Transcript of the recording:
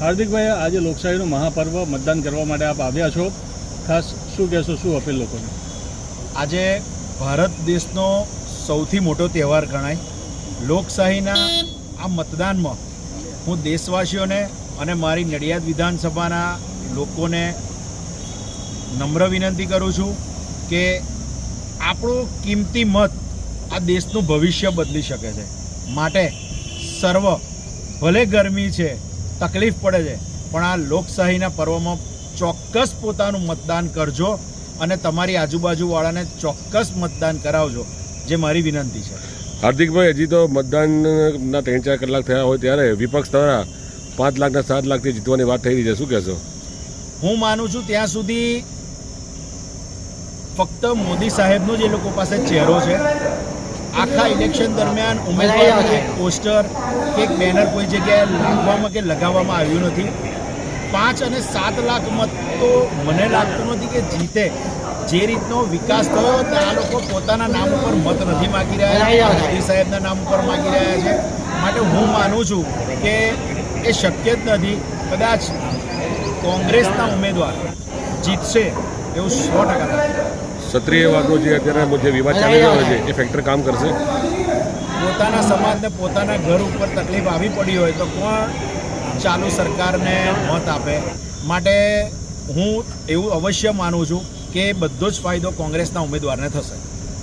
હાર્દિકભાઈ આજે લોકશાહીનું મહાપર્વ મતદાન કરવા માટે આપ આવ્યા છો. ખાસ શું કહેશો, શું અપીલ લોકોને? આજે ભારત દેશનો સૌથી મોટો તહેવાર ગણાય. લોકશાહીના આ મતદાનમાં હું દેશવાસીઓને અને મારી નડિયાદ વિધાનસભાના લોકોને નમ્ર વિનંતી કરું છું કે આપણો કિંમતી મત આ દેશનું ભવિષ્ય બદલી શકે છે. માટે સર્વ ભલે ગરમી છે તકલીફ પડે છે. પણ આ લોકશાહીના પર્વમાં ચોક્કસ પોતાનું મતદાન કરજો અને તમારી આજુબાજુવાળાને ચોક્કસ મતદાન કરાવજો જે મારી વિનંતી છે. હાર્દિકભાઈ હજી તો મતદાનના ત્રણ ચાર કલાક થયા હોય ત્યારે વિપક્ષ દ્વારા પાંચ લાખના સાત લાખથી જીતવાની વાત થઈ રહી છે. શું કહેશો? હું માનું છું ત્યાં સુધી ફક્ત મોદી સાહેબનો જ એ લોકો પાસે ચહેરો છે. આખા ઇલેક્શન દરમિયાન ઉમેદવાર એક પોસ્ટર કે એક બેનર કોઈ જગ્યાએ લાગવામાં કે લગાવવામાં આવ્યું નથી. પાંચ અને સાત લાખ મત તો મને લાગતું નથી કે જીતે. જે રીતનો વિકાસ થયો તે આ લોકો પોતાના નામ ઉપર મત નથી માગી રહ્યા. મોદી સાહેબના નામ ઉપર માગી રહ્યા છે. માટે હું માનું છું કે એ શક્ય જ નથી. કદાચ કોંગ્રેસના ઉમેદવાર જીતશે એવું સો ટકા ક્ષત્રિયવાદનો જે અત્યારે જે વિવાદ ચાલી રહ્યો છે, એ ફેક્ટર કામ કરશે. પોતાના સમાજને પોતાના ઘર ઉપર તકલીફ આવી પડી હોય તો કોણ ચાલુ સરકારને મત આપે? માટે હું એવું અવશ્ય માનું છું કે બધો જ ફાયદો કોંગ્રેસના ઉમેદવારને થશે.